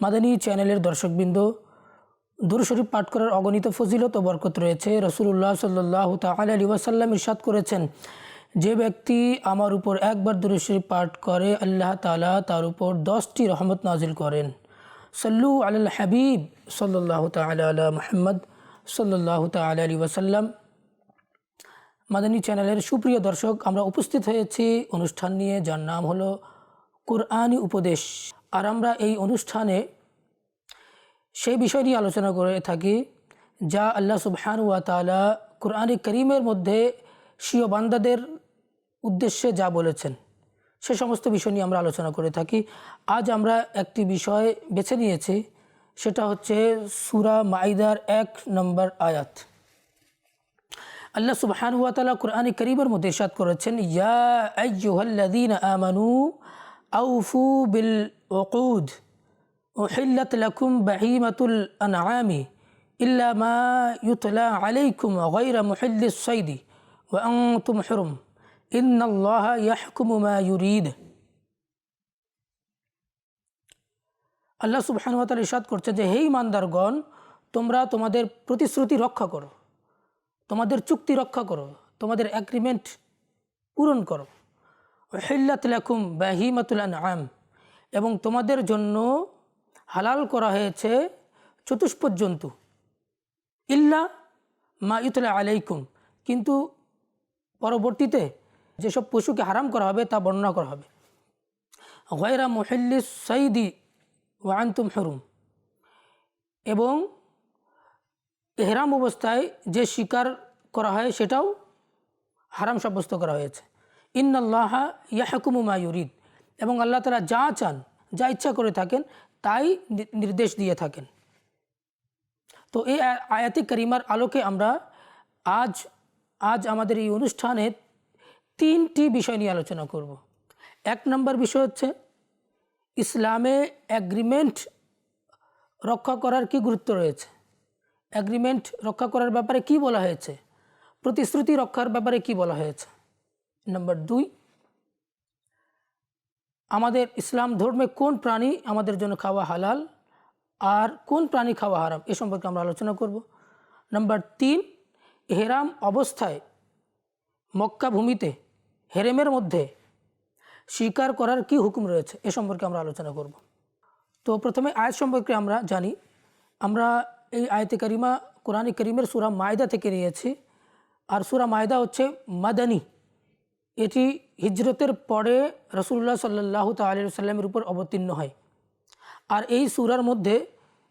মাদানী চ্যানেলের দর্শকবৃন্দ দুরুশরীফ পাঠ করার অগণিত ফজিলত ও বরকত রয়েছে। রসুল্লাহ সাল্লাহ তাল আলী ওয়াসাল্লাম ইরশাদ করেছেন, যে ব্যক্তি আমার উপর একবার দুরুশরীফ পাঠ করে, আল্লাহ তালা তার উপর দশটি রহমত নাজিল করেন। সল্লু আল হাবিব সাল্লাহ তাল মোহাম্মদ সাল্লাহ তাল আলী ওয়াসাল্লাম। মাদানী চ্যানেলের সুপ্রিয় দর্শক, আমরা উপস্থিত হয়েছি। অনুষ্ঠান নিয়ে যার নাম হলো, কোরআনী উপদেশ। আর আমরা এই অনুষ্ঠানে সেই বিষয় নিয়ে আলোচনা করে থাকি, যা আল্লাহ সুবহান ওয়া তালা কোরআনী করিমের মধ্যে স্বীয় বান্দাদের উদ্দেশ্যে যা বলেছেন, সে সমস্ত বিষয় নিয়ে আমরা আলোচনা করে থাকি। আজ আমরা একটি বিষয় বেছে নিয়েছি, সেটা হচ্ছে সুরা মাইদার এক নম্বর আয়াত। আল্লাহ সুবহান ওয়া তালা কোরআনী করিমের মধ্যে ইরশাদ করেছেন, ইয়া আমানু আউফু বিল ওকুদ أحلت لكم بهيمة الأنعام إلا ما يتلى عليكم غير محل الصيد وأنتم حرم إن الله يحكم ما يريد আল্লাহ সুবহান ওয়া তাআলা ইরশাদ করছে যে হে ইমানদারগণ তোমরা তোমাদের প্রতিশ্রুতি রক্ষা করো তোমাদের চুক্তি রক্ষা করো তোমাদের অ্যাগ্রিমেন্ট পূরণ করো হিল্লাত লাকুম বাহিমাতুল আনআম এবং তোমাদের জন্য হালাল করা হয়েছে চতুষ্পদ জন্তু ইল্লা মা ইতলা আলাইকুম। কিন্তু পরবর্তীতে যেসব পশুকে হারাম করা হবে তা বর্ণনা করা হবে। গয়রা মহিল্লি সঈদি ওয়ান্তুম হরুম। এবং এহরাম অবস্থায় যে শিকার করা হয় সেটাও হারাম সাব্যস্ত করা হয়েছে। ইন্নাল্লাহা ইয়াহকুমু মায়ুরিদ এবং আল্লাহ তালা যা চান, যা ইচ্ছা করে থাকেন, তাই নির্দেশ দিয়ে থাকেন। তো এই আয়াতি করিমার আলোকে আমরা আজ আজ আমাদের এই অনুষ্ঠানে তিনটি বিষয় নিয়ে আলোচনা করব। এক নম্বর বিষয় হচ্ছে, ইসলামে অ্যাগ্রিমেন্ট রক্ষা করার কি গুরুত্ব রয়েছে? অ্যাগ্রিমেন্ট রক্ষা করার ব্যাপারে কি বলা হয়েছে? প্রতিশ্রুতি রক্ষার ব্যাপারে কি বলা হয়েছে? নম্বর দুই আমাদের ইসলাম ধর্মে কোন প্রাণী আমাদের জন্য খাওয়া হালাল আর কোন প্রাণী খাওয়া হারাম, এ সম্পর্কে আমরা আলোচনা করব। নম্বর তিন হেরাম অবস্থায় মক্কা ভূমিতে হেরেমের মধ্যে শিকার করার কি হুকুম রয়েছে, এ সম্পর্কে আমরা আলোচনা করব। তো প্রথমে আয়াত সম্পর্কে আমরা জানি। আমরা এই আয়তে করিমা, কোরআন করিমের সুরা মায়দা থেকে নিয়েছি। আর সুরা মায়দা হচ্ছে মাদানি। এটি হিজরতের পরে রসুল্লাহ সাল্লাহ তালি সাল্লামের উপর অবতীর্ণ হয়। আর এই সুরার মধ্যে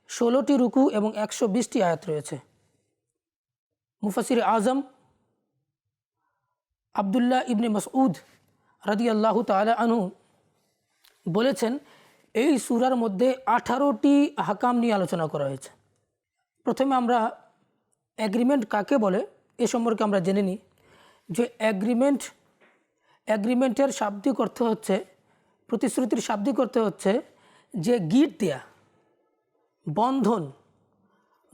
ষোলোটি রুকু এবং একশো বিশটি আয়াত রয়েছে। মুফাসির আজম, আবদুল্লাহ ইবনে মসউদ রাদি আল্লাহ তালা আনু বলেছেন, এই সুরার মধ্যে আঠারোটি হাকাম নিয়ে আলোচনা করা হয়েছে। প্রথমে আমরা অ্যাগ্রিমেন্ট কাকে বলে এ সম্পর্কে আমরা জেনে নিই যে অ্যাগ্রিমেন্ট অ্যাগ্রিমেন্টের শাব্দিক অর্থ হচ্ছে, প্রতিশ্রুতির শাব্দিক অর্থ হচ্ছে যে গিট দেয়া, বন্ধন,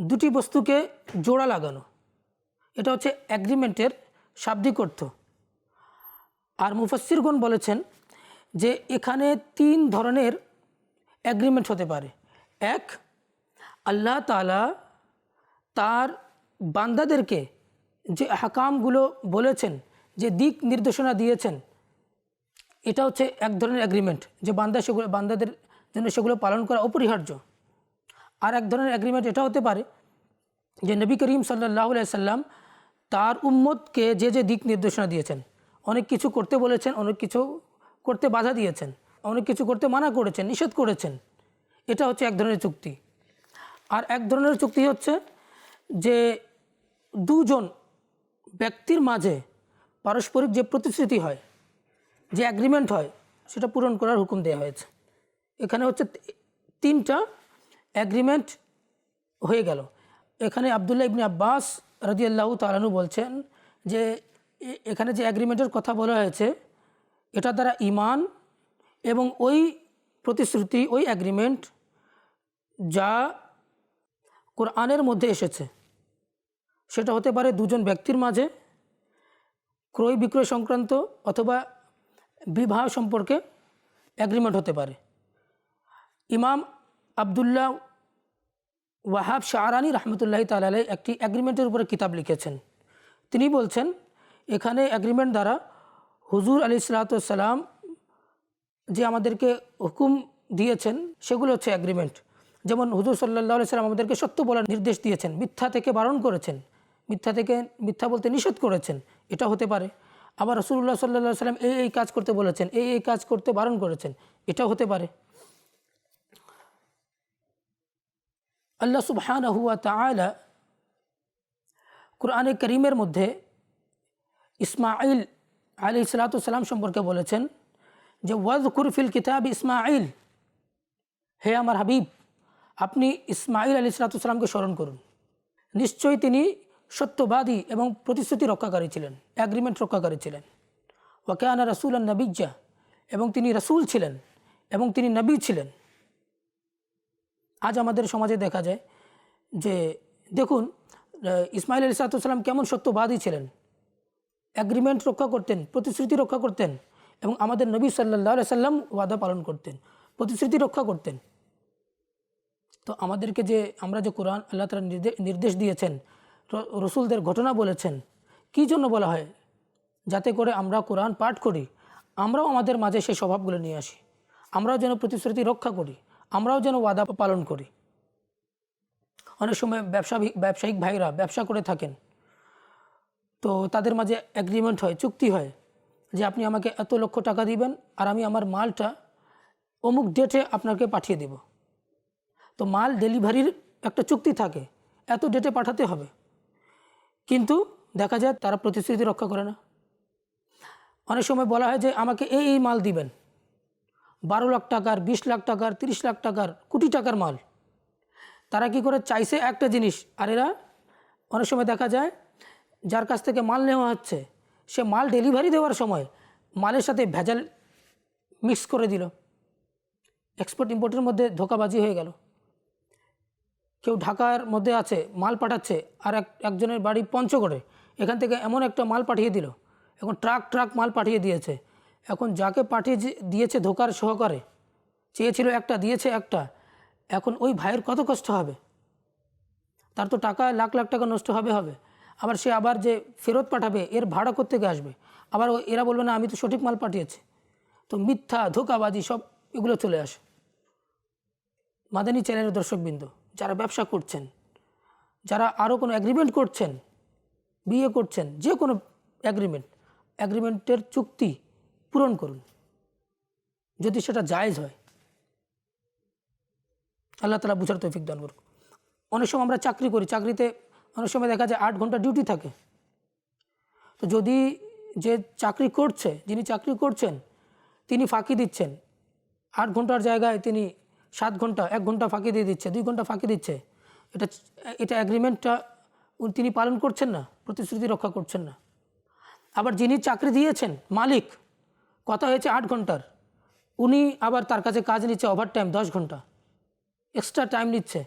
দুটি বস্তুকে জোড়া লাগানো। এটা হচ্ছে অ্যাগ্রিমেন্টের শাব্দিক অর্থ। আর মুফাসিরগণ বলেছেন যে এখানে তিন ধরনের অ্যাগ্রিমেন্ট হতে পারে। এক, আল্লাহ তালা তার বান্দাদেরকে যে হাকামগুলো বলেছেন যে দিক নির্দেশনা দিয়েছেন, এটা হচ্ছে এক ধরনের অ্যাগ্রিমেন্ট যে বান্দা সেগুলো, বান্দাদের জন্য সেগুলো পালন করা অপরিহার্য। আর এক ধরনের অ্যাগ্রিমেন্ট এটা হতে পারে যে নবী করিম সাল্লাহ সাল্লাম তার উম্মতকে যে যে দিক নির্দেশনা দিয়েছেন, অনেক কিছু করতে বলেছেন, অনেক কিছু করতে বাধা দিয়েছেন, অনেক কিছু করতে মানা করেছেন, নিষেধ করেছেন, এটা হচ্ছে এক ধরনের চুক্তি। আর এক ধরনের চুক্তি হচ্ছে যে দুজন ব্যক্তির মাঝে পারস্পরিক যে প্রতিশ্রুতি হয়, যে অ্যাগ্রিমেন্ট হয়, সেটা পূরণ করার হুকুম দেওয়া হয়েছে। এখানে হচ্ছে তিনটা অ্যাগ্রিমেন্ট হয়ে গেল। এখানে আবদুল্লাহ ইবনে আব্বাস রাজিয়াল্লাহু তালানু বলছেন যে এখানে যে অ্যাগ্রিমেন্টের কথা বলা হয়েছে, এটা দ্বারা ইমান এবং ওই প্রতিশ্রুতি, ওই অ্যাগ্রিমেন্ট যা কোরআনের মধ্যে এসেছে, সেটা হতে পারে দুজন ব্যক্তির মাঝে ক্রয় বিক্রয় সংক্রান্ত অথবা বিবাহ সম্পর্কে অ্যাগ্রিমেন্ট হতে পারে। ইমাম আবদুল্লাহ ওয়াহাব শাহরানি রহমতুল্লাহ তালাই একটি অ্যাগ্রিমেন্টের উপরে কিতাব লিখেছেন। তিনি বলছেন, এখানে অ্যাগ্রিমেন্ট দ্বারা হুজুর আলি সালাতাম যে আমাদেরকে হুকুম দিয়েছেন, সেগুলো হচ্ছে অ্যাগ্রিমেন্ট যেমন হুজুর সাল্লাহ সাল্লাম আমাদেরকে সত্য বলার নির্দেশ দিয়েছেন, মিথ্যা থেকে বারণ করেছেন। মিথ্যা থেকে মিথ্যা বলতে নিষেধ করেছেন, এটা হতে পারে। আবার রসুল্লাহ সাল্লাহ সাল্লাম এই এই কাজ করতে বলেছেন, এই এই কাজ করতে বারণ করেছেন, এটাও হতে পারে। আল্লাহ সুবহান কোরআনে করিমের মধ্যে ইসমাইল আলী সালাতাম সম্পর্কে বলেছেন যে ওয়াজ কুরফিল কিতাব ইসমাইল হে আমার হাবিব, আপনি ইসমাইল আলী সালাতামকে স্মরণ করুন। নিশ্চয়ই তিনি সত্যবাদী এবং প্রতিশ্রুতি রক্ষাকারী ছিলেন অ্যাগ্রিমেন্ট রক্ষাকারী ছিলেন। ওয়াকানা রাসুল নবিজ্জা এবং তিনি রাসুল ছিলেন, এবং তিনি নবী ছিলেন। আজ আমাদের সমাজে দেখা যায় যে, দেখুন ইসমাইল আলী সালাতাম কেমন সত্যবাদী ছিলেন। অ্যাগ্রিমেন্ট রক্ষা করতেন, প্রতিশ্রুতি রক্ষা করতেন, এবং আমাদের নবী সাল্লাহ সাল্লাম ওয়াদা পালন করতেন, প্রতিশ্রুতি রক্ষা করতেন। তো আমাদেরকে যে, আমরা যে কোরআন আল্লাহ তালা নির্দেশ দিয়েছেন রসুলদের ঘটনা বলেছেন। কী জন্য বলা হয়? যাতে করে আমরা কোরআন পাঠ করি, আমরাও আমাদের মাঝে সেই স্বভাবগুলো নিয়ে আসি। আমরাও যেন প্রতিশ্রুতি রক্ষা করি, আমরাও যেন ওয়াদা পালন করি। অনেক সময় ব্যবসা ব্যবসায়িক ভাইরা ব্যবসা করে থাকেন। তো তাদের মাঝে অ্যাগ্রিমেন্ট হয়, চুক্তি হয় যে আপনি আমাকে এত লক্ষ টাকা দিবেন আর আমি আমার মালটা অমুক ডেটে আপনাকে পাঠিয়ে দেব। তো মাল ডেলিভারির একটা চুক্তি থাকে, এত ডেটে পাঠাতে হবে। কিন্তু দেখা যায় তারা প্রতিশ্রুতি রক্ষা করে না। অনেক সময় বলা হয় যে, আমাকে এই এই মাল দিবেন। বারো লাখ টাকার, বিশ লাখ টাকার, তিরিশ লাখ টাকার, কোটি টাকার মাল। তারা কি করে চাইছে একটা জিনিস? আর এরা অনেক সময় দেখা যায়, যার কাছ থেকে মাল নেওয়া হচ্ছে, সে মাল ডেলিভারি দেওয়ার সময় মালের সাথে ভেজাল মিক্স করে দিল। এক্সপোর্ট, ইম্পোর্টের মধ্যে ধোকাবাজি হয়ে গেল। কেউ ঢাকার মধ্যে আছে, মাল পাঠাচ্ছে আর এক, একজনের বাড়ি পঞ্চগড়ে, এখান থেকে এমন একটা মাল পাঠিয়ে দিল। এখন ট্রাক ট্রাক মাল পাঠিয়ে দিয়েছে। এখন যাকে পাঠিয়ে দিয়েছে ধোকার সহকারে। চেয়েছিল একটা, দিয়েছে একটা। এখন ওই ভাইয়ের কত কষ্ট হবে? তার তো টাকা লাখ লাখ টাকা নষ্ট হবে হবে। আবার সে আবার যে ফেরত পাঠাবে, এর ভাড়া করতে আসবে? আবার এরা বলবে, না, আমি তো সঠিক মাল পাঠিয়েছি। তো মিথ্যা, ধোকাবাজি সব এগুলো চলে আসে। মাদানী চ্যানেলের দর্শকবৃন্দ। যারা ব্যবসা করছেন, যারা আরও কোনো অ্যাগ্রিমেন্ট করছেন, বিয়ে করছেন, যে কোনো অ্যাগ্রিমেন্ট অ্যাগ্রিমেন্টের চুক্তি পূরণ করুন। যদি সেটা জায়েজ হয়, আল্লাহ তালা বুঝার তৌফিক দান করুন অনেক সময় আমরা চাকরি করি, চাকরিতে অনেক সময় দেখা যায় আট ঘণ্টা ডিউটি থাকে। তো যদি যে চাকরি করছে, যিনি চাকরি করছেন, তিনি ফাঁকি দিচ্ছেন, আট ঘণ্টার জায়গায় তিনি সাত ঘণ্টা, এক ঘণ্টা ফাঁকি দিয়ে দিচ্ছে, দুই ঘণ্টা ফাঁকি দিচ্ছে। এটা এটা অ্যাগ্রিমেন্টটা তিনি পালন করছেন না, প্রতিশ্রুতি রক্ষা করছেন না। আবার যিনি চাকরি দিয়েছেন, মালিক, কথা হয়েছে আট ঘণ্টার, উনি আবার তার কাছে কাজ নিচ্ছে ওভার টাইম দশ ঘণ্টা এক্সট্রা টাইম নিচ্ছে।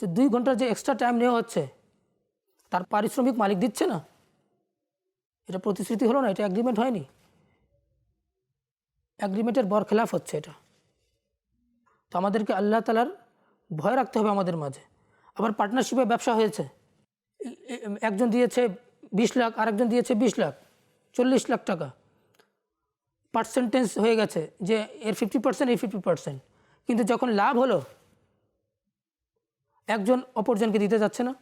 তো দুই ঘণ্টার যে এক্সট্রা টাইম নেওয়া হচ্ছে, তার পারিশ্রমিক মালিক দিচ্ছে না। এটা প্রতিশ্রুতি হলো না, এটা অ্যাগ্রিমেন্ট হয়নি। অ্যাগ্রিমেন্টের বরখেলাফ হচ্ছে এটা। তো আমাদেরকে আল্লাহ তালার ভয় রাখতে হবে আমাদের মাঝে। আবার পার্টনারশিপে ব্যবসা হয়েছে। একজন দিয়েছে বিশ লাখ, আরেকজন দিয়েছে বিশ লাখ, চল্লিশ লাখ টাকা। পার্সেন্টেজ হয়ে গেছে যে এর ফিফটি পার্সেন্ট এই ফিফটি পার্সেন্ট কিন্তু যখন লাভ হলো, একজন অপরজনকে দিতে যাচ্ছে না,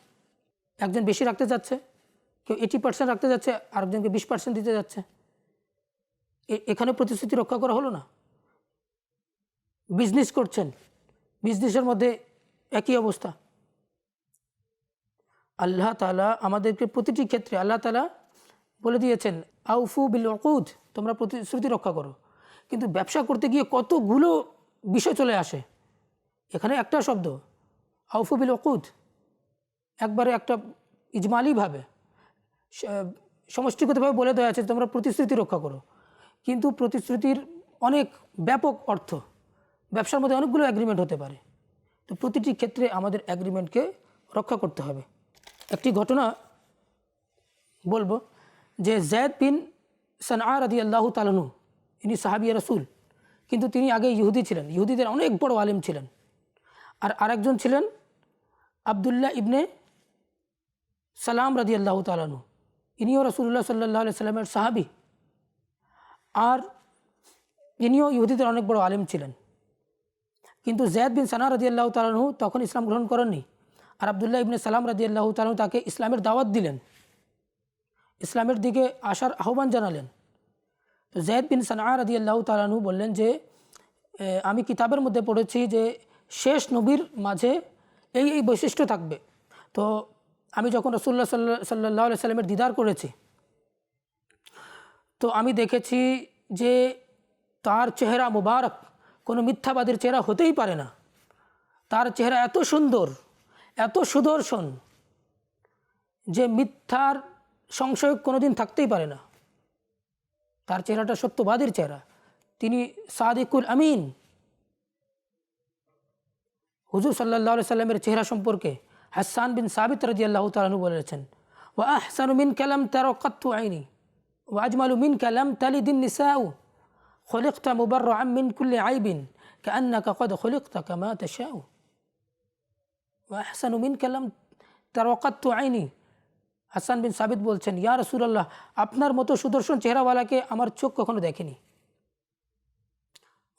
একজন বেশি রাখতে যাচ্ছে, কেউ এইটি পার্সেন্ট রাখতে যাচ্ছে, আরেকজনকে বিশ পার্সেন্ট দিতে যাচ্ছে। এখানে প্রতিশ্রুতি রক্ষা করা হলো না। বিজনেস করছেন, বিজনেসের মধ্যে একই অবস্থা। আল্লাহ তালা আমাদেরকে প্রতিটি ক্ষেত্রে, আল্লাহ তালা বলে দিয়েছেন, আউফু বিল অকুদ তোমরা প্রতিশ্রুতি রক্ষা করো। কিন্তু ব্যবসা করতে গিয়ে কতগুলো বিষয় চলে আসে। এখানে একটা শব্দ, আউফু বিল অকুদ একবারে একটা ইজমালিভাবে সমষ্টিগতভাবে বলে দেওয়া আছে, তোমরা প্রতিশ্রুতি রক্ষা করো। কিন্তু প্রতিশ্রুতির অনেক ব্যাপক অর্থ। ব্যবসার মধ্যে অনেকগুলো অ্যাগ্রিমেন্ট হতে পারে। তো প্রতিটি ক্ষেত্রে আমাদের অ্যাগ্রিমেন্টকে রক্ষা করতে হবে। একটি ঘটনা বলব যে জয়দ বিন সানআ রাদি আল্লাহ তালনু ইনি সাহাবিয়া রসুল, কিন্তু তিনি আগে ইহুদি ছিলেন। ইহুদিদের অনেক বড় আলিম ছিলেন। আর আরেকজন ছিলেন আবদুল্লাহ ইবনে সালাম রাদি আল্লাহ তালানু ইনিও রসুল্লাহ সাল্লাহ সাল্লামের সাহাবি। আর ইনিও ইহুদিদের অনেক বড় আলেম ছিলেন। কিন্তু জয়দ বিন সানা রাজি আল্লাহ তালাহু তখন ইসলাম গ্রহণ করেননি। আর আবদুল্লাহ ইবনে সালাম রাজি আল্লাহ তালাহু তাকে ইসলামের দাওয়াত দিলেন। ইসলামের দিকে আসার আহ্বান জানালেন। তো জয়দ বিন সানা রাজি আল্লাহ তালাহু বললেন যে আমি কিতাবের মধ্যে পড়েছি যে, শেষ নবীর মাঝে এই এই বৈশিষ্ট্য থাকবে। তো আমি যখন রসুল্লাহ সাল্লাহ সাল্লাহ সাল্লামের দিদার করেছি, তো আমি দেখেছি যে তার চেহারা মুবারক কোনো মিথ্যাবাদীর চেহারা হতেই পারে না। তার চেহারা এত সুন্দর, এত সুদর্শন যে মিথ্যার সংশয় কোনোদিন থাকতেই পারে না। তার চেহারাটা সত্যবাদীর চেহারা। তিনি সাদিকুল আমিন। হুজুর সাল্লাহ সাল্লামের চেহারা সম্পর্কে হাসান বিন সাবিত রাজি আল্লাহ তালু বলেছেন ও আহসানু মিন তার কত্তু আইনি ও আজমালু মিন কালাম তালিদিন নিসাউ। خلقت مبرعا من كل عيب كأنك قد خلقت كما تشاء وأحسن منك لم ترقدت عيني হাসান বিন সাবিত বলছেন ইয়া রসুলাল্লাহ আপনার মতো সুদর্শন চেহারাওয়ালাকে আমার চোখ কখনো দেখেনি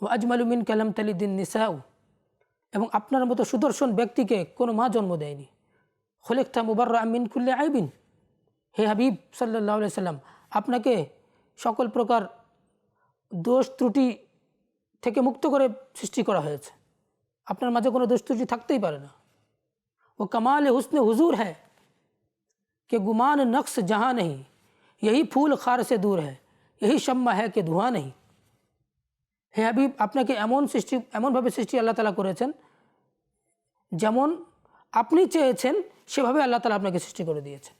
ও আজমালু মিন কালাম তালিদিন নিসাউ এবং আপনার মতো সুদর্শন ব্যক্তিকে কোনো মা জন্ম দেয়নি খোলেকথা মুবার্রা আমিন কুল্লে আইবিন হে হাবিব সাল্লাহ সাল্লাম আপনাকে সকল প্রকার দোষ ত্রুটি থেকে মুক্ত করে সৃষ্টি করা হয়েছে। আপনার মাঝে কোনো দোষ ত্রুটি থাকতেই পারে না। ও কমাল হুসনে হুজুর হ্যাঁ কে গুমান নকশ জাহা নেই यही ফুল খার সে দূর হ্যাঁ এই সম্মা হ্যাঁ কে ধোঁয়া নেই হে হাবিব, আপনাকে এমন সৃষ্টি, এমনভাবে সৃষ্টি আল্লাহ তালা করেছেন, যেমন আপনি চেয়েছেন, সেভাবে আল্লাহ তালা আপনাকে সৃষ্টি করে দিয়েছেন।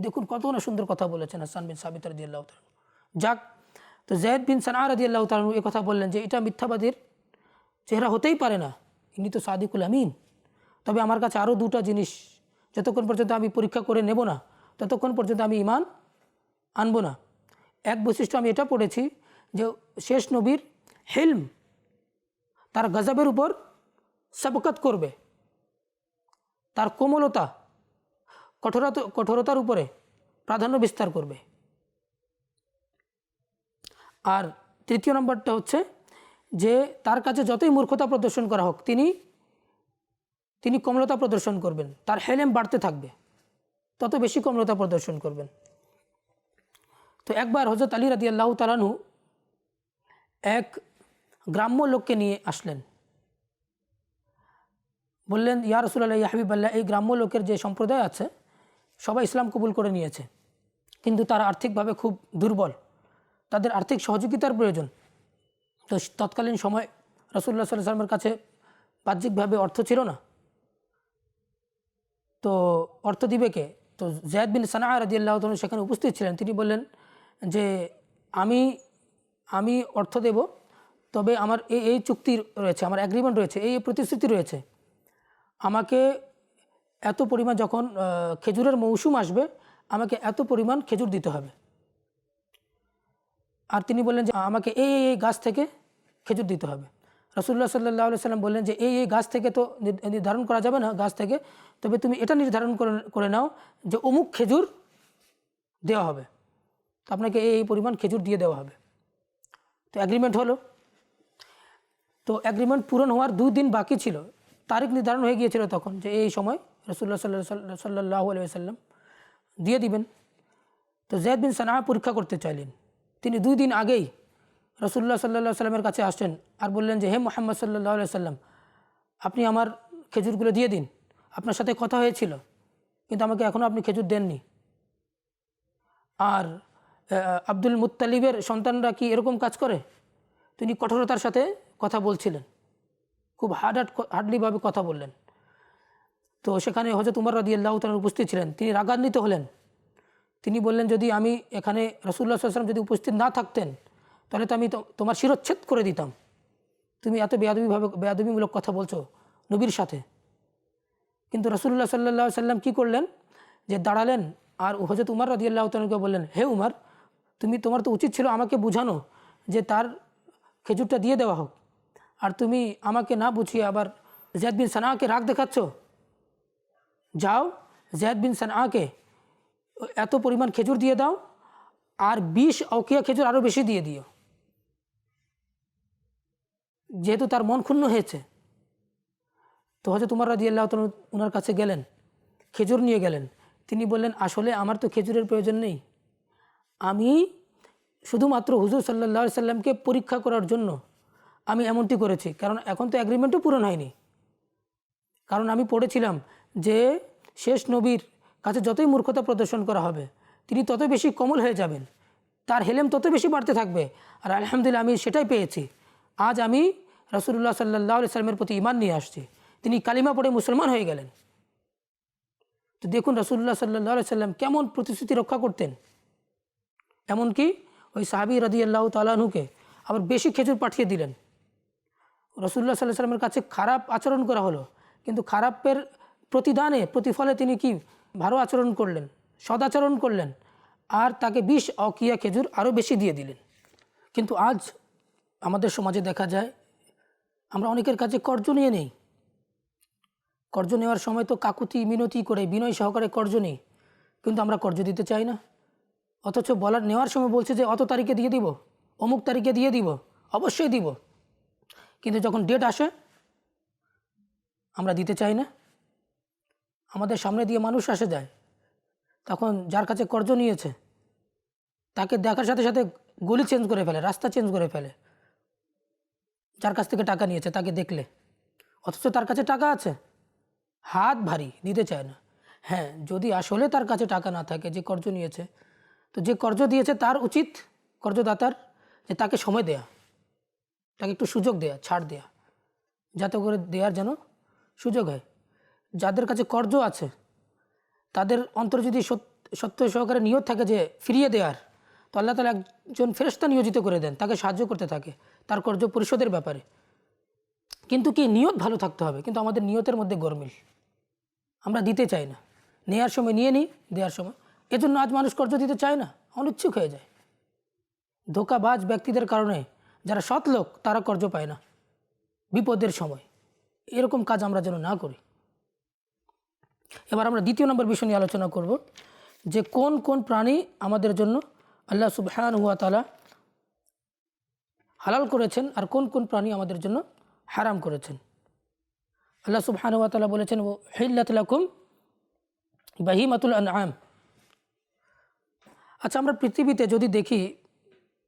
দেখুন কত না সুন্দর কথা বলেছেন হাসান বিন সাবিত রাজিয়াল্লাহ যাক তো জয়দ বিন সানা রাজি আল্লাহ তালু এ কথা বললেন যে এটা মিথ্যাবাদীর চেহারা হতেই পারে না। ইনি তো সাদিকুল আমিন। তবে আমার কাছে আরও দুটা জিনিস, যতক্ষণ পর্যন্ত আমি পরীক্ষা করে নেব না, ততক্ষণ পর্যন্ত আমি ইমান আনব না। এক বৈশিষ্ট্য আমি এটা পড়েছি যে শেষ নবীর হেলম তার গজাবের উপর সবকত করবে। তার কোমলতা কঠোরতা, কঠোরতার উপরে প্রাধান্য বিস্তার করবে। আর তৃতীয় নম্বরটা হচ্ছে যে তার কাছে যতই মূর্খতা প্রদর্শন করা হোক, তিনি তিনি কমলতা প্রদর্শন করবেন। তার হেলেম বাড়তে থাকবে। তত বেশি কমলতা প্রদর্শন করবেন। তো একবার হজরত আলী রাদি আল্লাহ তালানহু এক গ্রাম্য লোককে নিয়ে আসলেন। বললেন, ইয়া রসুল্লাহ ইয়া হাবিবাল্লাহ, এই গ্রাম্য লোকের যে সম্প্রদায় আছে, সবাই ইসলাম কবুল করে নিয়েছে। কিন্তু তারা আর্থিকভাবে খুব দুর্বল। তাদের আর্থিক সহযোগিতার প্রয়োজন। তো তৎকালীন সময় রসুল্লাহ সাল্লাহ সাল্লামের কাছে বাহ্যিকভাবে অর্থ ছিল না। তো অর্থ দিবে কে? তো জায়দ বিন সানা রাজিয়াল্লাহ তালন সেখানে উপস্থিত ছিলেন। তিনি বললেন যে, আমি আমি অর্থ দেব, তবে আমার এই এই চুক্তি রয়েছে, আমার অ্যাগ্রিমেন্ট রয়েছে, এই প্রতিশ্রুতি রয়েছে। আমাকে এত পরিমাণ যখন খেজুরের মৌসুম আসবে, আমাকে এত পরিমাণ খেজুর দিতে হবে। আর তিনি বললেন যে আমাকে এই এই গাছ থেকে খেজুর দিতে হবে। রসুল্লাহ সাল্লাহ সাল্লাম বললেন যে, এই এই গাছ থেকে তো নির্ধারণ করা যাবে না গাছ থেকে। তবে তুমি এটা নির্ধারণ করে করে নাও যে অমুক খেজুর দেওয়া হবে। তো আপনাকে এই পরিমাণ খেজুর দিয়ে দেওয়া হবে। তো অ্যাগ্রিমেন্ট হলো। তো অ্যাগ্রিমেন্ট পূরণ হওয়ার দিন বাকি ছিল। তারিখ নির্ধারণ হয়ে গিয়েছিল তখন যে, এই সময় রসুল্লাহ সাল্লাহ সাল্লাহ আলাইসাল্লাম দিয়ে দিবেন। তো জেদ বিন সানা পরীক্ষা করতে চাইলেন। তিনি দুই দিন আগেই রসুল্লাহ সাল্লাহ সাল্লামের কাছে আসছেন আর বললেন যে, হে মোহাম্মদ সাল্লাহ সাল্লাম আপনি আমার খেজুরগুলো দিয়ে দিন। আপনার সাথে কথা হয়েছিল, কিন্তু আমাকে এখনও আপনি খেজুর দেননি। আর আব্দুল মুত্তালিবের সন্তানরা কি এরকম কাজ করে? তিনি কঠোরতার সাথে কথা বলছিলেন। খুব হার্ড হার্ড হার্ডলিভাবে কথা বললেন। তো সেখানে হজরত উমর রদি আল্লাহ তালার উপস্থিত ছিলেন। তিনি রাগান্বিত হলেন। তিনি বললেন, যদি আমি এখানে রসুল্লাহ সাল্লাম যদি উপস্থিত না থাকতেন, তাহলে তো আমি তোমার শিরচ্ছেদ করে দিতাম। তুমি এত বেয়াদবিভাবে, বেয়াদবিমূলক কথা বলছো নবীর সাথে। কিন্তু রসুল্লাহ সাল্লাহ সাল্লাম কী করলেন? যে দাঁড়ালেন আর হজরত উমার রদি আল্লাহ তালকে বললেন, হে উমার, তুমি, তোমার তো উচিত ছিল আমাকে বুঝানো যে তার খেজুরটা দিয়ে দেওয়া হোক। আর তুমি আমাকে না বুঝিয়ে আবার জেদ বিন সানাকে রাগ দেখাচ্ছ? যাও জেদ বিন সানাকে এত পরিমাণ খেজুর দিয়ে দাও, আর বিশ অকিয়া খেজুর আরও বেশি দিয়ে দিও। যেহেতু তার মন ক্ষুণ্ণ হয়েছে, তো হয়তো তোমার রাজি আল্লাহ ওনার কাছে গেলেন, খেজুর নিয়ে গেলেন। তিনি বললেন, আসলে আমার তো খেজুরের প্রয়োজন নেই। আমি শুধুমাত্র হুজুর সাল্লাহ সাল্লামকে পরীক্ষা করার জন্য আমি এমনটি করেছি, কারণ এখন তো অ্যাগ্রিমেন্টও পূরণ হয়নি। কারণ আমি পড়েছিলাম যে শেষ নবীর কাছে যতই মূর্খতা প্রদর্শন করা হবে, তিনি তত বেশি কমল হয়ে যাবেন। তার হেলেম তত বেশি বাড়তে থাকবে। আর আলহামদুলিল্লাহ আমি সেটাই পেয়েছি। আজ আমি রসুল্লাহ সাল্লাহ সাল্লামের প্রতি ইমান নিয়ে আসছি। তিনি কালিমা পড়ে মুসলমান হয়ে গেলেন। তো দেখুন রসুল্লাহ সাল্লাহ সাল্লাম কেমন প্রতিশ্রুতি রক্ষা করতেন। এমনকি ওই সাহাবি রদি আল্লাহ তালাহুকে আবার বেশি খেজুর পাঠিয়ে দিলেন। রসুল্লাহ সাল্লাহ সাল্লামের কাছে খারাপ আচরণ করা হলো। কিন্তু খারাপের প্রতিদানে, প্রতিফলে তিনি কি ভালো আচরণ করলেন সদাচরণ করলেন, আর তাকে বিষ, অকিয়া খেজুর আরও বেশি দিয়ে দিলেন। কিন্তু আজ আমাদের সমাজে দেখা যায়, আমরা অনেকের কাছে কর্জ নিয়ে নেই। কর্জ নেওয়ার সময় তো কাকুতি, মিনতি করে, বিনয় সহকারে কর্জ নেই, কিন্তু আমরা কর্জ দিতে চাই না। অথচ বলার, নেওয়ার সময় বলছে যে, অত তারিখে দিয়ে দিব, অমুক তারিখে দিয়ে দিব, অবশ্যই দিব। কিন্তু যখন ডেট আসে, আমরা দিতে চাই না। আমাদের সামনে দিয়ে মানুষ আসে যায়। তখন যার কাছে কর্জ নিয়েছে, তাকে দেখার সাথে সাথে গলি চেঞ্জ করে ফেলে, রাস্তা চেঞ্জ করে ফেলে। যার কাছ থেকে টাকা নিয়েছে, তাকে দেখলে। অথচ তার কাছে টাকা আছে। হাত ভারী, দিতে চায় না। হ্যাঁ যদি আসলে তার কাছে টাকা না থাকে, যে কর্জ নিয়েছে, তো যে কর্জ দিয়েছে তার উচিত, কর্জদাতার, যে তাকে সময় দেয়া। তাকে একটু সুযোগ দেয়া, ছাড় দেয়া। যাতে করে দেওয়ার যেন সুযোগ হয়। যাদের কাছে কর্জ আছে, তাদের অন্তর যদি সত- সত্য সহকারে নিয়ত থাকে যে ফিরিয়ে দেওয়ার তো আল্লাহ তালা একজন ফেরস্তা নিয়োজিত করে দেন, তাকে সাহায্য করতে থাকে তার কর্জ পরিশোধের ব্যাপারে। কিন্তু কি নিয়ত ভালো থাকতে হবে? কিন্তু আমাদের নিয়তের মধ্যে গরমিল। আমরা দিতে চাই না। নেয়ার সময় নিয়ে নিই দেওয়ার সময়। এজন্য আজ মানুষ কর্জ দিতে চায় না, অনিচ্ছুক হয়ে যায়। ধোকাবাজ ব্যক্তিদের কারণে যারা সৎ লোক, তারা কর্জ পায় না। বিপদের সময়। এরকম কাজ আমরা যেন না করি। এবার আমরা দ্বিতীয় নম্বর বিষয় নিয়ে আলোচনা করব যে কোন কোন প্রাণী আমাদের জন্য আল্লাহ সুবহান হুয়া তালা হালাল করেছেন আর কোন কোন প্রাণী আমাদের জন্য হারাম করেছেন। আল্লাহ সুবহান হুয়া তালা বলেছেন, ও হিল্লাতলাকুম বাহিমাতুল আনআম। আচ্ছা আমরা পৃথিবীতে যদি দেখি,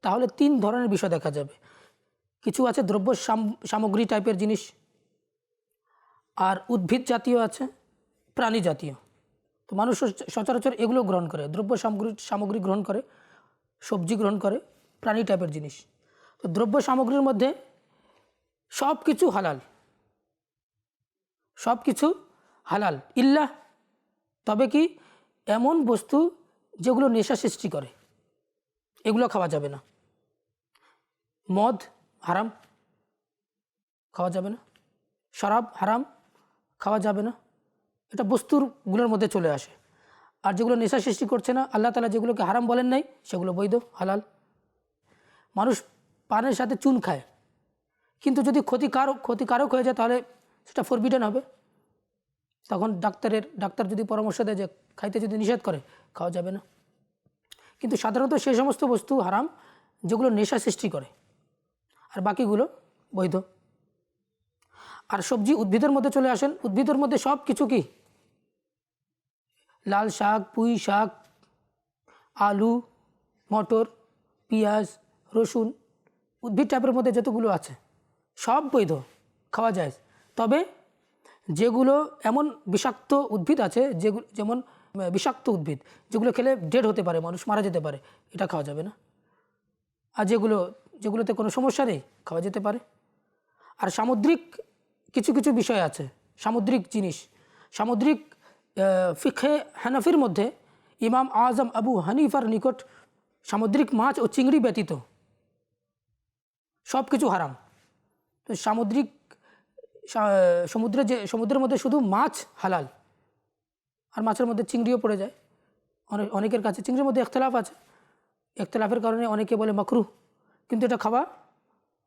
তাহলে তিন ধরনের বিষয় দেখা যাবে। কিছু আছে দ্রব্য সাম- সামগ্রী টাইপের জিনিস, আর উদ্ভিদ জাতীয় আছে। প্রাণী জাতীয়। তো মানুষ সচরাচর এগুলো গ্রহণ করে। দ্রব্য সামগ্রী সামগ্রী গ্রহণ করে, সবজি গ্রহণ করে, প্রাণী টাইপের জিনিস। তো দ্রব্য সামগ্রীর মধ্যে সব কিছু হালাল। সব কিছু হালাল। ইল্লা, তবে কি এমন বস্তু যেগুলো নেশা সৃষ্টি করে? এগুলো খাওয়া যাবে না। মদ হারাম, খাওয়া যাবে না। শরাব হারাম, খাওয়া যাবে না। এটা বস্তুর বস্তুরগুলোর মধ্যে চলে আসে। আর যেগুলো নেশা সৃষ্টি করছে না, আল্লাহ তালা যেগুলোকে হারাম বলেন নাই, সেগুলো বৈধ, হালাল। মানুষ পানের সাথে চুন খায়। কিন্তু যদি ক্ষতিকারক ক্ষতিকারক হয়ে যায়, তাহলে সেটা ফরবিডেন হবে। তখন ডাক্তারের, ডাক্তার যদি পরামর্শ দেয় যে খাইতে যদি নিষেধ করে, খাওয়া যাবে না। কিন্তু সাধারণত সেই সমস্ত বস্তু হারাম, যেগুলো নেশা সৃষ্টি করে। আর বাকিগুলো বৈধ। আর সবজি উদ্ভিদের মধ্যে চলে আসেন। উদ্ভিদের মধ্যে সব কিছু কি? লাল শাক, পুঁই শাক, আলু, মটর, পেঁয়াজ, রসুন, উদ্ভিদ টাইপের মধ্যে যতগুলো আছে, সব বৈধ, খাওয়া যায়। তবে যেগুলো এমন বিষাক্ত উদ্ভিদ আছে যেগুলো যেমন বিষাক্ত উদ্ভিদ, যেগুলো খেলে ডেড হতে পারে, মানুষ মারা যেতে পারে, এটা খাওয়া যাবে না। আর যেগুলো, যেগুলোতে কোনো সমস্যা নেই, খাওয়া যেতে পারে। আর সামুদ্রিক কিছু কিছু বিষয় আছে, সামুদ্রিক জিনিস, সামুদ্রিক ফিখে হানাফির মধ্যে ইমাম আজম আবু হানিফার নিকট সামুদ্রিক মাছ ও চিংড়ি ব্যতীত সব কিছু হারাম। তো সামুদ্রিক সমুদ্রে যে, সমুদ্রের মধ্যে শুধু মাছ হালাল, আর মাছের মধ্যে চিংড়িও পড়ে যায়। অনেক অনেকের কাছে চিংড়ির মধ্যে একতলাফ আছে। একতলাফের কারণে অনেকে বলে মাকরু কিন্তু এটা খাওয়া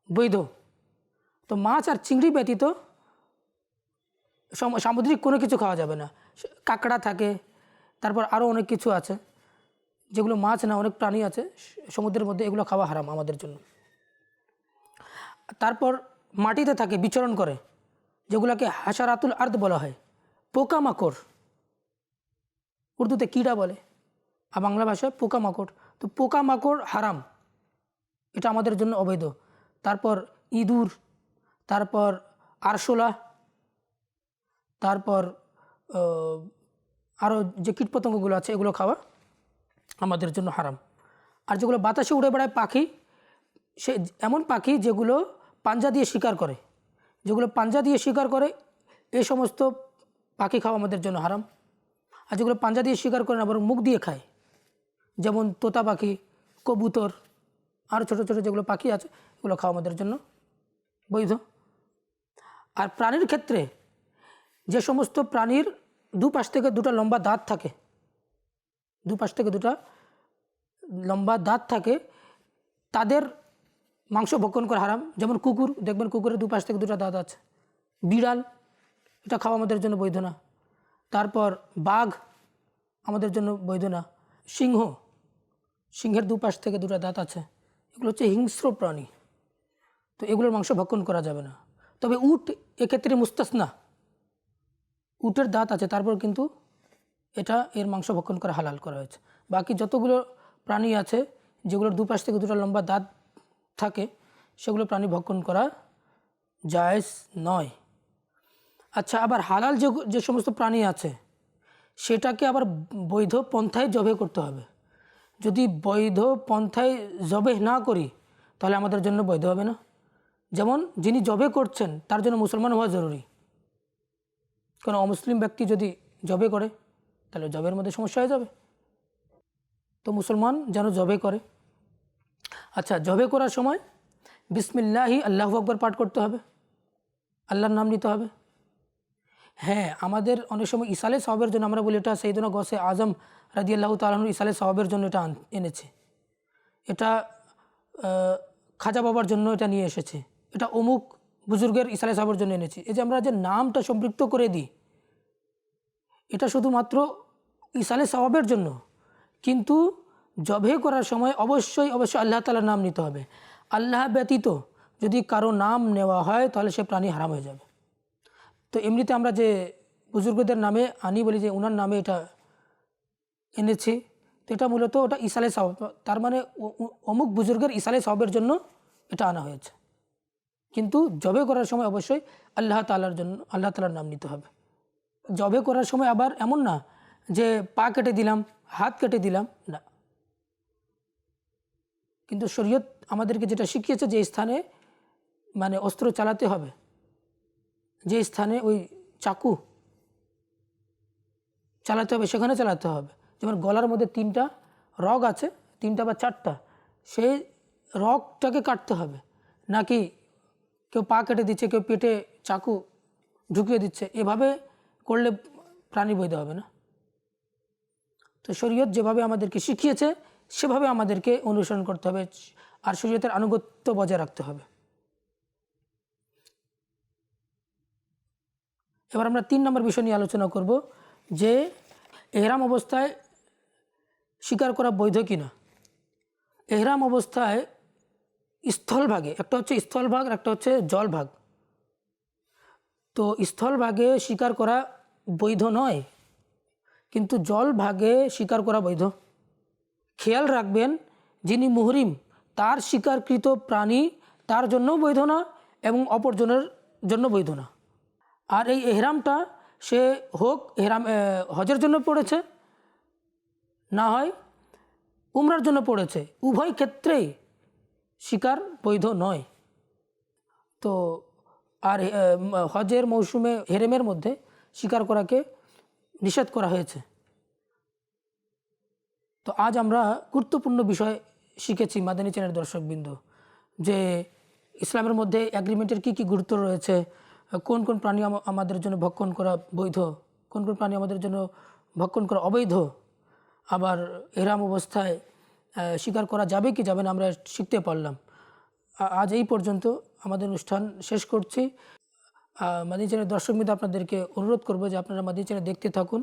বৈধ। তো মাছ আর চিংড়ি ব্যতীত সামুদ্রিক কোনো কিছু খাওয়া যাবে না। কাঁকড়া থাকে, তারপর আরও অনেক কিছু আছে। যেগুলো মাছ না, অনেক প্রাণী আছে, সমুদ্রের মধ্যে এগুলো খাওয়া হারাম আমাদের জন্য। তারপর মাটিতে থাকে, বিচরণ করে, যেগুলোকে হাসারাতুল আর্দ বলা হয়। পোকামাকড়, উর্দুতে কীড়া বলে, আর বাংলা ভাষায় পোকামাকড়। তো পোকামাকড় হারাম, এটা আমাদের জন্য অবৈধ। তারপর ইঁদুর, তারপর আরশোলা তারপর আরও যে কীটপতঙ্গগুলো আছে, এগুলো খাওয়া আমাদের জন্য হারাম। আর যেগুলো বাতাসে উড়ে বেড়ায় পাখি, সে এমন পাখি যেগুলো পাঞ্জা দিয়ে শিকার করে। যেগুলো পাঞ্জা দিয়ে শিকার করে এই সমস্ত পাখি খাওয়া আমাদের জন্য হারাম। আর যেগুলো পাঞ্জা দিয়ে শিকার করে না, বরং মুখ দিয়ে খায়। যেমন তোতা পাখি, কবুতর, আর ছোট ছোট যেগুলো পাখি আছে, এগুলো খাওয়া আমাদের জন্য বৈধ। আর প্রাণীর ক্ষেত্রে যে সমস্ত প্রাণীর দুপাশ থেকে দুটো লম্বা দাঁত থাকে, দুপাশ থেকে দুটা লম্বা দাঁত থাকে, তাদের মাংস ভক্ষণ করা হারাম। যেমন কুকুর, দেখবেন কুকুরের দুপাশ থেকে দুটো দাঁত আছে। বিড়াল, এটা খাওয়া আমাদের জন্য বৈধ না। তারপর বাঘ, আমাদের জন্য বৈধ না। সিংহ, সিংহের দুপাশ থেকে দুটো দাঁত আছে। এগুলো হচ্ছে হিংস্র প্রাণী। তো এগুলোর মাংস ভক্ষণ করা যাবে না। তবে উট এক্ষেত্রে মুস্তাসনা। উটের দাঁত আছে, তারপর কিন্তু এটা এর মাংস ভক্ষণ করা হালাল করা হয়েছে। বাকি যতগুলো প্রাণী আছে, যেগুলোর দুপাশ থেকে দুটো লম্বা দাঁত থাকে, সেগুলো প্রাণী ভক্ষণ করা জায়েজ নয়। আচ্ছা আবার হালাল যে যে সমস্ত প্রাণী আছে, সেটাকে আবার বৈধ পন্থায় জবে করতে হবে। যদি বৈধ পন্থায় জবে না করি, তাহলে আমাদের জন্য বৈধ হবে না। যেমন যিনি জবে করছেন, তার জন্য মুসলমান হওয়া জরুরি। কোনো অমুসলিম ব্যক্তি যদি জবে করে, তাহলে জবের মধ্যে সমস্যা হয়ে যাবে। তো মুসলমান যেন জবে করে। আচ্ছা জবে করার সময় বিসমিল্লাহি আল্লাহ আকবর পাঠ করতে হবে। আল্লাহর নাম নিতে হবে। হ্যাঁ আমাদের অনেক সময় ইসালে সাহাবের জন্য, আমরা বলি এটা সেইদিন গসে আজম রাজি আল্লাহ তালন ইসালে সাহাবের জন্য এটা এনেছে। এটা খাজা বাবার জন্য এটা নিয়ে এসেছে। এটা অমুক বুজুর্গের ইসালে সাহাবের জন্য এনেছি। এই যে আমরা যে নামটা সম্পৃক্ত করে দিই, এটা শুধুমাত্র ইসালে সওয়াবের জন্য। কিন্তু জবে করার সময় অবশ্যই অবশ্যই আল্লাহ তালার নাম নিতে হবে। আল্লাহ ব্যতীত যদি কারও নাম নেওয়া হয়, তাহলে সে প্রাণী হারাম হয়ে যাবে। তো এমনিতে আমরা যে বুজুর্গদের নামে আনি বলি যে ওনার নামে এটা এনেছি, তো এটা মূলত ওটা ইসালে সওয়াব তার মানে অমুক বুজুর্গের ইসালে সওয়াবের জন্য এটা আনা হয়েছে। কিন্তু জবে করার সময় অবশ্যই আল্লাহ তালার জন্য, আল্লাহ তালার নাম নিতে হবে। জবে করার সময় আবার এমন না যে পা কেটে দিলাম, হাত কেটে দিলাম, না। কিন্তু শরীয়ত আমাদেরকে যেটা শিখিয়েছে যে স্থানে মানে অস্ত্র চালাতে হবে, যে স্থানে ওই চাকু চালাতে হবে, সেখানে চালাতে হবে। যেমন গলার মধ্যে তিনটা রগ আছে, তিনটা বা চারটা, সেই রগটাকে কাটতে হবে। নাকি কেউ পা কেটে দিচ্ছে, কেউ পেটে চাকু ঢুকিয়ে দিচ্ছে, এভাবে করলে প্রাণী বৈধ হবে না। তো শরীয়ত যেভাবে আমাদেরকে শিখিয়েছে, সেভাবে আমাদেরকে অনুসরণ করতে হবে, আর শরীয়তের আনুগত্য বজায় রাখতে হবে। এবার আমরা তিন নম্বর বিষয় নিয়ে আলোচনা করব যে এহরাম অবস্থায় স্বীকার করা বৈধ কিনা। এহরাম অবস্থায় স্থলভাগে, একটা হচ্ছে স্থলভাগ একটা হচ্ছে জলভাগ। তো স্থলভাগে স্বীকার করা বৈধ নয়, কিন্তু জল ভাগে স্বীকার করা বৈধ। খেয়াল রাখবেন, যিনি মুহরিম, তার স্বীকারকৃত প্রাণী তার জন্যও বৈধ না এবং অপরজনের জন্য বৈধ না। আর এই এহরামটা সে হোক, এহরাম হজের জন্য পড়েছে, না হয় উমরার জন্য পড়েছে, উভয় ক্ষেত্রেই শিকার বৈধ নয়। তো আর হজের মৌসুমে, হেরেমের মধ্যে শিকার করাকে নিষেধ করা হয়েছে। তো আজ আমরা গুরুত্বপূর্ণ বিষয় শিখেছি মাদানী চ্যানেল দর্শকবৃন্দ, যে ইসলামের মধ্যে অ্যাগ্রিমেন্টের কী কী গুরুত্ব রয়েছে, কোন কোন প্রাণী আমাদের জন্য ভক্ষণ করা বৈধ, কোন কোন প্রাণী আমাদের জন্য ভক্ষণ করা অবৈধ। আবার এরাম অবস্থায় শিকার করা যাবে কি যাবে না আমরা শিখতে পারলাম। আজ এই পর্যন্ত আমাদের অনুষ্ঠান শেষ করছি। মাদি চ্যানেল দর্শকবৃন্দ আপনাদেরকে অনুরোধ করব যে আপনারা মাদি চ্যানেল দেখতে থাকুন।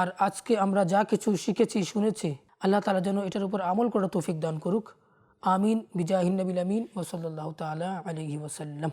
আর আজকে আমরা যা কিছু শিখেছি, শুনেছি, আল্লাহ তালা যেন এটার উপর আমল করার তৌফিক দান করুক। আমিন বিজাহিন নবিল আমিন ওসল্লাহ তালা আলহি ওসাল্লাম